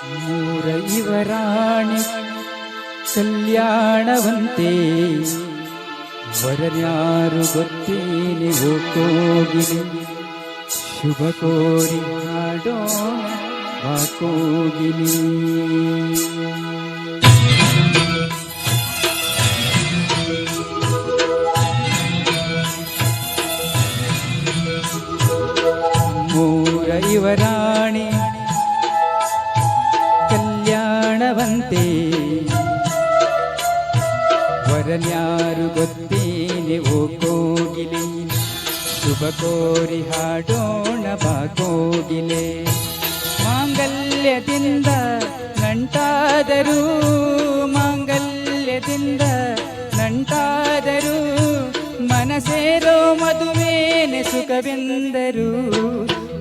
ಮೂರ ಇವರಾಣಿ ಕಲ್ಯಾಣವಂತೆ ವರನ್ಯಾರು ಗೊತ್ತೇನೆ ಓ ಕೋಗಿಲೆ ಶುಭ ಕೋರಿ ಹಾಡೋಣ ಆ ಕೋಗಿಲೆ ಮೂರ ಇವರಾಣಿ ಕಲ್ಯಾಣವಂತೆ ವರನ್ಯಾರು ಗೊತ್ತೇನೆ, ಓ ಕೋಗಿಲೆ. ಶುಭ ಕೋರಿ ಹಾಡೋಣ, ಬಾ ಕೋಗಿಲೆ. ಮಾಂಗಲ್ಯದಿಂದ ನಂಟಾದರೂ ಮಾಂಗಲ್ಯದಿಂದ ನಂಟಾದರೂ, ಮನಸೇರೋ ಮದುವೇನೆ ಸುಖವೆಂದರು,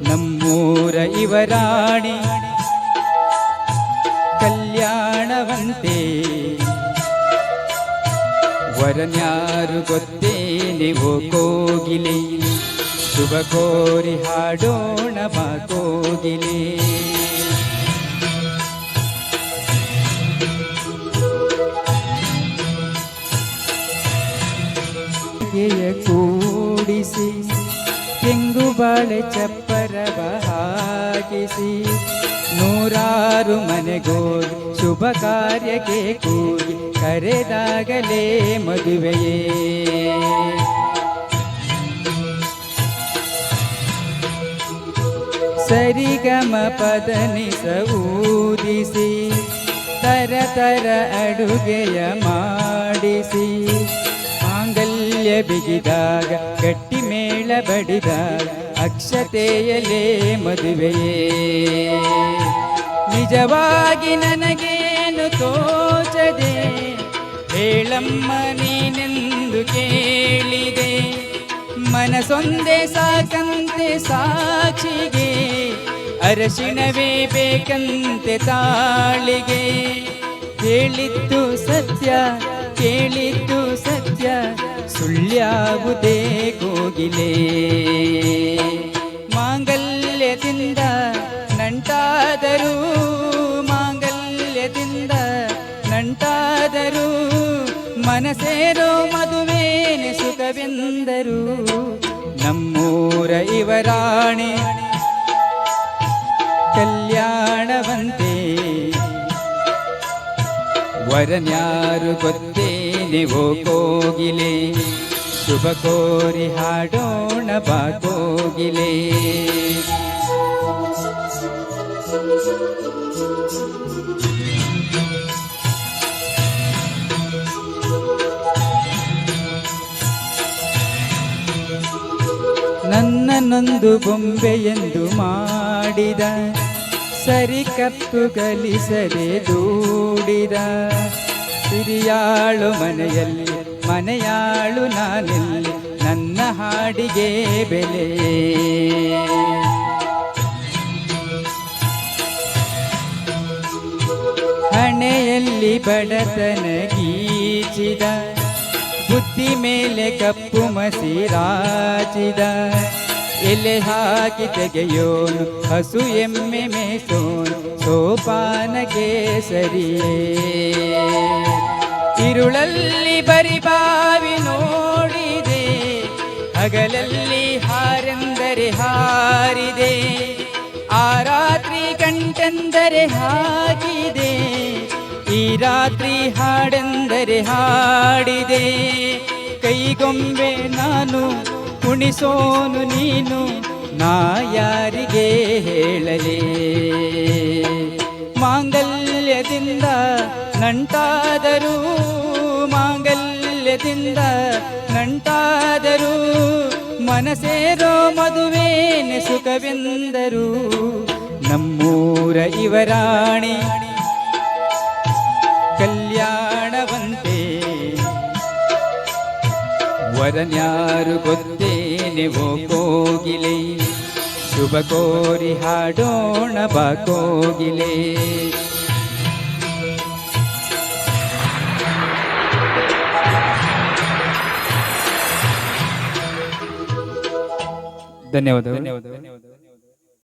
ನಮ್ಮೂರ ಇವರಾಣಿ ಕಲ್ಯಾಣವಂತೆ. ವರನ್ಯಾರು ಗೊತ್ತೇನೆ ಓ ಕೋಗಿಲೆ. ಶುಭ ಕೋರಿ ಹಾಡೋಣ ಬಾ ಕೋಗಿಲೆ. ಕೂಡಿಸಿ ತೆಂಗು ಬಾಳೆ ಚಪ್ಪರವ ಹಾಕಿಸಿ. ನೂರಾರು ಮನೆಗೋಡಿ ಶುಭ ಕಾರ್ಯಕ್ಕೆ ಕೂಡಿ ಕರೆದಾಗಲೇ ಮದುವೆಯೇ. ಸರಿಗಮ ಪದನಿಸ ಊದಿಸಿ, ತರ ತರ ಅಡುಗೆಯ ಮಾಡಿಸಿ, ಮಾಂಗಲ್ಯ ಬಿಗಿದಾಗ, ಗಟ್ಟಿ ಮೇಳ ಬಡಿದಾಗ ಅಕ್ಷತೆಯಲೇ ಮದುವೆಯೇ. ನಿಜವಾಗಿ ನನಗೇನು ತೋಚದೆ? ಹೇಳಮ್ಮ ನೀನೆಂದು ಕೇಳಿದೆ. ಮನಸೊಂದೆ ಸಾಕಂತೆ ಸಾಕ್ಷಿಗೆ ಅರಶಿಣವೇ ಬೇಕಂತೆ ತಾಳಿಗೆ. ಹೇಳಿದ್ದು ಸತ್ಯ, ಕೇಳಿದ್ದು ಸತ್ಯ ಸುಳ್ಳ್ಯಾವುದೇ ಕೋಗಿಲೆ. ಮಾಂಗಲ್ಯದಿಂದ ನಂಟಾದರೂ ಮನಸೇರೋ ಮದುವೇನೆ ಸುಖವೆಂದರು. ನಮ್ಮೂರ ಇವರಾಣಿ ಕಲ್ಯಾಣವಂತೆ. ವರನ್ಯಾರು ಗೊತ್ತೇನೆ ಓ ಕೋಗಿಲೆ. ಶುಭ ಕೋರಿ ಹಾಡೋಣ ಬಾ ಕೋಗಿಲೆ. ನನ್ನನ್ನೊಂದು ಬೊಂಬೆಯೆಂದು ಮಾಡಿದ. ಸರಿ ಕಪ್ಪು ಕಲಿಸದೆ ದೂಡಿದ. ಹಿರಿಯಾಳು ಮನೆಯಲ್ಲಿ, ಮನೆಯಾಳು ನಾನೆಲ್ಲಿ, ನನ್ನ ಹಾಡಿಗೆ ಬೆಲೆ. ಹಣೆಯಲ್ಲಿ ಬಡತನ ಗೀಚಿದ. ಬುದ್ಧಿ ಮೇಲೆ ಕಪ್ಪು ಮಸಿರಾಚಿದ ಎಲೆ ಹಾಕಿ ತೆಗೆಯೋನು, ಹಸು ಎಮ್ಮೆ ಮೇಸೋನು ಸೋಪಾನ ಕೇಸರಿಯೇ. ಇರುಳಲ್ಲಿ ಬರಿ ಬಾವಿ ನೋಡಿದೆ, ಹಗಲಲ್ಲಿ ಹಾರೆಂದರೆ ಹಾರಿದೆ, ಆ ರಾತ್ರಿ ಕಂಟೆಂದರೆ ಹಾಗಿದೆ, ಈ ರಾತ್ರಿ ಹಾಡೆಂದರೆ ಹಾಡಿದೆ. ಕೈಗೊಂಬೆ ನಾನು ಕುಣಿಸೋನು ನೀನು, ನಾ ಯಾರಿಗೆ ಹೇಳಲೇ? ಮಾಂಗಲ್ಯದಿಂದ ನಂಟಾದರೂ ಮಾಂಗಲ್ಯದಿಂದ ನಂಟಾದರೂ, ಮನಸೇರೋ ಮದುವೇನೆ ಸುಖವೆಂದರು, ನಮ್ಮೂರ ಇವರಾಣಿ ಕಲ್ಯಾಣವಂತೆ, ವರನ್ಯಾರು ಗೊತ್ತೇನೆ ಓ ಕೋಗಿಲೆ ಶುಭ ಕೋರಿ ಹಾಡೋಣ ಬಾ ಕೋಗಿಲೆ. ಧನ್ಯವಾದಗಳು.